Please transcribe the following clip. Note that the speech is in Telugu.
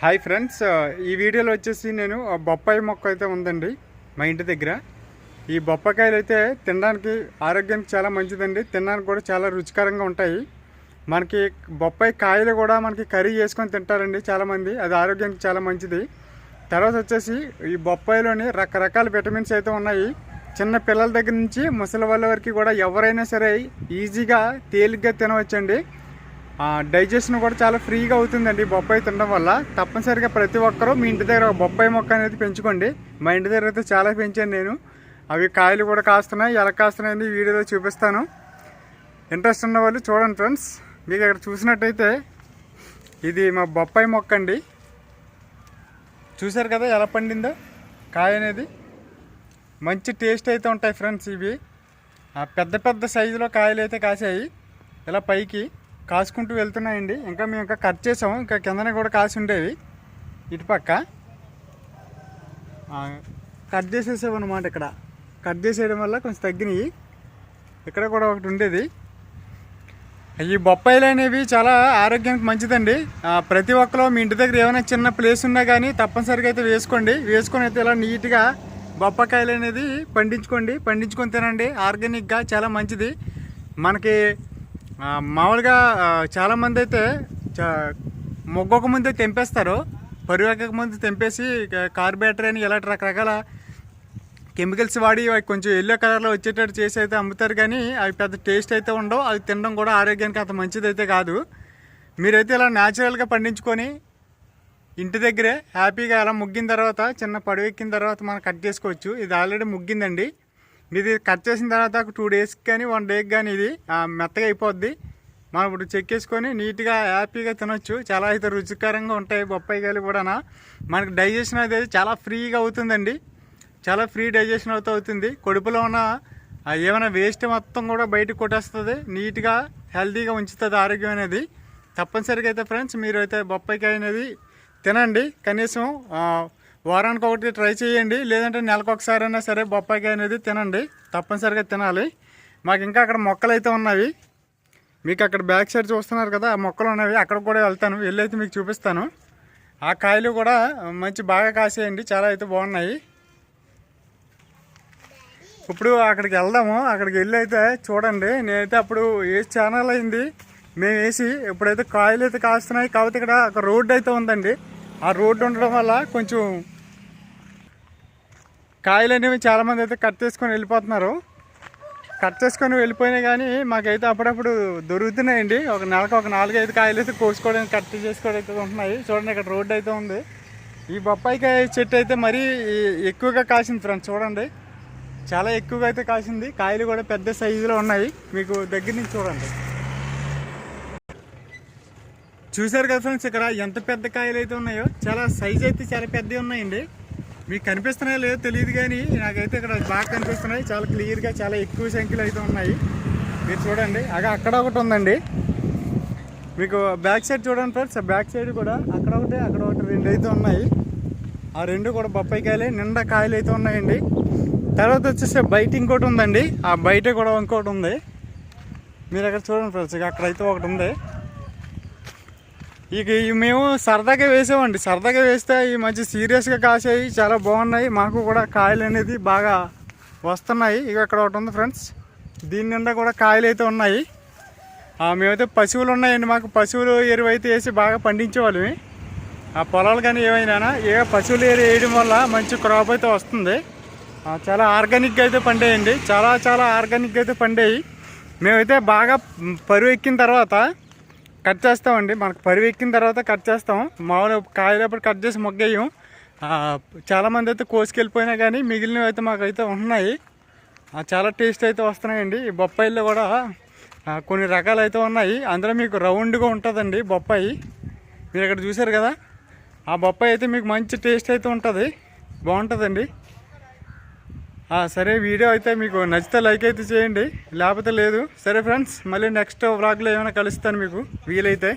హాయ్ ఫ్రెండ్స్ uh, ఈ వీడియోలో వచ్చేసి నేను బొప్పాయి మొక్క అయితే ఉందండి మా ఇంటి దగ్గర. ఈ బొప్పకాయలు అయితే తినడానికి ఆరోగ్యానికి చాలా మంచిదండి. తినడానికి కూడా చాలా రుచికరంగా ఉంటాయి. మనకి బొప్పాయి కాయలు కూడా మనకి కర్రీ చేసుకొని తింటారండి చాలామంది అది ఆరోగ్యానికి చాలా మంచిది. తర్వాత వచ్చేసి ఈ బొప్పాయిలోని రకరకాల విటమిన్స్ అయితే ఉన్నాయి. చిన్న పిల్లల దగ్గర నుంచి ముసలి వాళ్ళ వరకు కూడా ఎవరైనా సరే ఈజీగా తేలిగ్గా తినవచ్చండి. డైజెషన్ కూడా చాలా ఫ్రీగా అవుతుందండి. బొప్పాయి తినడం వల్ల తప్పనిసరిగా ప్రతి ఒక్కరూ మీ ఇంటి దగ్గర ఒక బొప్పాయి మొక్క అనేది పెంచుకోండి. మా ఇంటి దగ్గర అయితే చాలా పెంచాను నేను. అవి కాయలు కూడా కాస్తున్నాయి ఎలా కాస్తున్నాయని వీడియోలో చూపిస్తాను. ఇంట్రెస్ట్ ఉన్న వాళ్ళు చూడండి ఫ్రెండ్స్ మీకు ఇక్కడ చూసినట్టయితే ఇది మా బొప్పాయి మొక్క అండి. చూసారు కదా ఎలా పండిందో? కాయ అనేది. మంచి టేస్ట్ అయితే ఉంటాయి ఫ్రెండ్స్ ఇవి. ఆ పెద్ద పెద్ద సైజులో కాయలు అయితే కాసాయి. ఇలా పైకి. కాసుకుంటూ వెళ్తున్నాయండి. ఇంకా మేము ఇంకా కట్ చేసాము. ఇంకా కిందనే కూడా కాసి ఉండేవి. ఇటుపక్క కట్ చేసేసాము అనమాట ఇక్కడ. కట్ చేసేయడం వల్ల కొంచెం తగ్గినాయి. ఇక్కడ కూడా ఒకటి ఉండేది. ఈ బొప్పాయిలు అనేవి చాలా ఆరోగ్యానికి మంచిదండి. ప్రతి ఒక్కరు మీ ఇంటి దగ్గర ఏమైనా చిన్న ప్లేస్ ఉన్నా కానీ తప్పనిసరిగా అయితే వేసుకోండి. వేసుకొని అయితే ఇలా నీట్గా బొప్పకాయలు అనేది పండించుకోండి. పండించుకొని తినండి. ఆర్గానిక్గా చాలా మంచిది. మనకి మామూలుగా చాలామంది అయితే మొగ్గొక ముందే తెంపేస్తారు. పరివేకక ముందు తెంపేసి కార్బేటర్ అని ఇలాంటి రకరకాల కెమికల్స్ వాడి అవి కొంచెం ఎల్లో కలర్లో వచ్చేటట్టు చేసి అయితే అమ్ముతారు. కానీ అవి పెద్ద టేస్ట్ అయితే ఉండవు. అవి తినడం కూడా ఆరోగ్యానికి అంత మంచిదైతే కాదు. మీరైతే ఇలా న్యాచురల్గా పండించుకొని ఇంటి దగ్గరే హ్యాపీగా అలా ముగ్గిన తర్వాత చిన్న పడవెక్కిన తర్వాత మనం కట్ చేసుకోవచ్చు. ఇది ఆల్రెడీ ముగ్గిందండి. ఇది కట్ చేసిన తర్వాత ఒక టూ డేస్కి కానీ వన్ డేకి కానీ ఇది మెత్తగా అయిపోద్ది. మనం ఇప్పుడు చెక్కేసుకొని నీట్గా హ్యాపీగా తినొచ్చు. చాలా అయితే రుచికరంగా ఉంటాయి బొప్పాయికాయలు కూడా మనకి డైజెషన్ అనేది చాలా ఫ్రీగా అవుతుందండి. చాలా ఫ్రీ డైజెషన్ అవుతూ అవుతుంది. కడుపులో ఉన్న ఏమైనా వేస్ట్ మొత్తం కూడా బయటకు కొట్టేస్తుంది. నీట్గా హెల్తీగా ఉంచుతుంది ఆరోగ్యం అనేది. తప్పనిసరిగా అయితే ఫ్రెండ్స్ మీరు అయితే బొప్పాయికాయ అనేది తినండి. కనీసం వారానికి ఒకటి ట్రై చేయండి. లేదంటే నెలకు ఒకసారి అయినా సరే బొప్పాయికాయ అనేది తినండి. తప్పనిసరిగా తినాలి. మాకు ఇంకా అక్కడ మొక్కలు అయితే ఉన్నవి. మీకు అక్కడ బ్యాక్ సైడ్ చూస్తున్నారు కదా ఆ మొక్కలు ఉన్నవి. అక్కడ కూడా వెళ్తాను. వెళ్ళైతే మీకు చూపిస్తాను. ఆ కాయలు కూడా మంచి బాగా కాసేయండి. చాలా అయితే బాగున్నాయి. ఇప్పుడు అక్కడికి వెళ్దాము. అక్కడికి వెళ్ళి అయితే చూడండి. నేనైతే అప్పుడు ఏ ఛానల్ అయింది మేము వేసి ఇప్పుడైతే కాయలు అయితే కాస్తున్నాయి. కాకపోతే ఇక్కడ ఒక రోడ్డు అయితే ఉందండి. ఆ రోడ్డు ఉండడం వల్ల కొంచెం కాయలు అనేవి చాలామంది అయితే కట్ చేసుకొని వెళ్ళిపోతున్నారు. కట్ చేసుకొని వెళ్ళిపోయినా కానీ మాకైతే అప్పుడప్పుడు దొరుకుతున్నాయండి. ఒక నెలకు ఒక నాలుగైదు కాయలు అయితే కోసుకోవడానికి కట్ చేసుకోవడం అయితే ఉంటున్నాయి. చూడండి ఇక్కడ రోడ్డు అయితే ఉంది. ఈ బొప్పాయికాయ చెట్టు అయితే మరీ ఎక్కువగా కాసింది ఫ్రెండ్స్ చూడండి. చాలా ఎక్కువగా అయితే కాసింది. కాయలు కూడా పెద్ద సైజులో ఉన్నాయి. మీకు దగ్గర నుంచి చూడండి. చూసారు కదా ఫ్రెండ్స్ ఇక్కడ ఎంత పెద్ద కాయలు అయితే ఉన్నాయో. చాలా సైజ్ అయితే చాలా పెద్దవి ఉన్నాయండి. మీకు కనిపిస్తున్నాయో లేదో తెలియదు కానీ నాకైతే ఇక్కడ బాగా కనిపిస్తున్నాయి. చాలా క్లియర్గా చాలా ఎక్కువ సంఖ్యలు అయితే ఉన్నాయి. మీరు చూడండి. అగా అక్కడ ఒకటి ఉందండి. మీకు బ్యాక్ సైడ్ చూడండి ఫ్రెండ్స్ ఆ బ్యాక్ సైడ్ కూడా అక్కడ ఒకటి అక్కడ ఒకటి రెండు అయితే ఉన్నాయి. ఆ రెండు కూడా బొప్పాయి కాయలే నిండా కాయలు అయితే ఉన్నాయండి. తర్వాత వచ్చేసి బయట ఇంకోటి ఉందండి. ఆ బయట కూడా ఇంకోటి ఉంది. మీరు అక్కడ చూడండి ఫ్రెండ్స్ అక్కడైతే ఒకటి ఉంది. ఇక మేము సరదాగా వేసామండి. సరదాగా వేస్తే ఈ మంచి సీరియస్గా కాసాయి. చాలా బాగున్నాయి. మాకు కూడా కాయలు అనేది బాగా వస్తున్నాయి. ఇక ఇక్కడ ఒకటి ఉంది ఫ్రెండ్స్. దీని నిండా కూడా కాయలు అయితే ఉన్నాయి. మేమైతే పశువులు ఉన్నాయండి. మాకు పశువులు ఎరువు అయితే వేసి బాగా పండించేవాళ్ళమే. ఆ పొలాలు కానీ ఏమైనా ఏ పశువులు ఎరువు వేయడం వల్ల మంచి క్రాప్ అయితే వస్తుంది. చాలా ఆర్గానిక్గా అయితే పండేయండి. చాలా చాలా ఆర్గానిక్గా అయితే పండేయి. మేమైతే బాగా పరువు ఎక్కిన తర్వాత కట్ చేస్తామండి. మనకు పరివెక్కిన తర్వాత కట్ చేస్తాం. మామూలు కాయలప్పుడు కట్ చేసి మొగ్గేయం. చాలామంది అయితే కోసుకెళ్ళిపోయినా కానీ మిగిలినవి అయితే మాకైతే ఉన్నాయి. చాలా టేస్ట్ అయితే వస్తున్నాయండి. ఈ బొప్పాయిల్లో కూడా కొన్ని రకాలు అయితే ఉన్నాయి. అందులో మీకు రౌండ్గా ఉంటుందండి బొప్పాయి. మీరు ఇక్కడ చూసారు కదా? ఆ బొప్పాయి అయితే మీకు మంచి టేస్ట్ అయితే ఉంటుంది. బాగుంటుందండి. సరే వీడియో అయితే మీకు నచ్చితే లైక్ అయితే చేయండి. లేకపోతే లేదు. సరే ఫ్రెండ్స్ మళ్ళీ నెక్స్ట్ వ్లాగ్లో ఏమైనా కలుస్తాను మీకు. వీలైతే.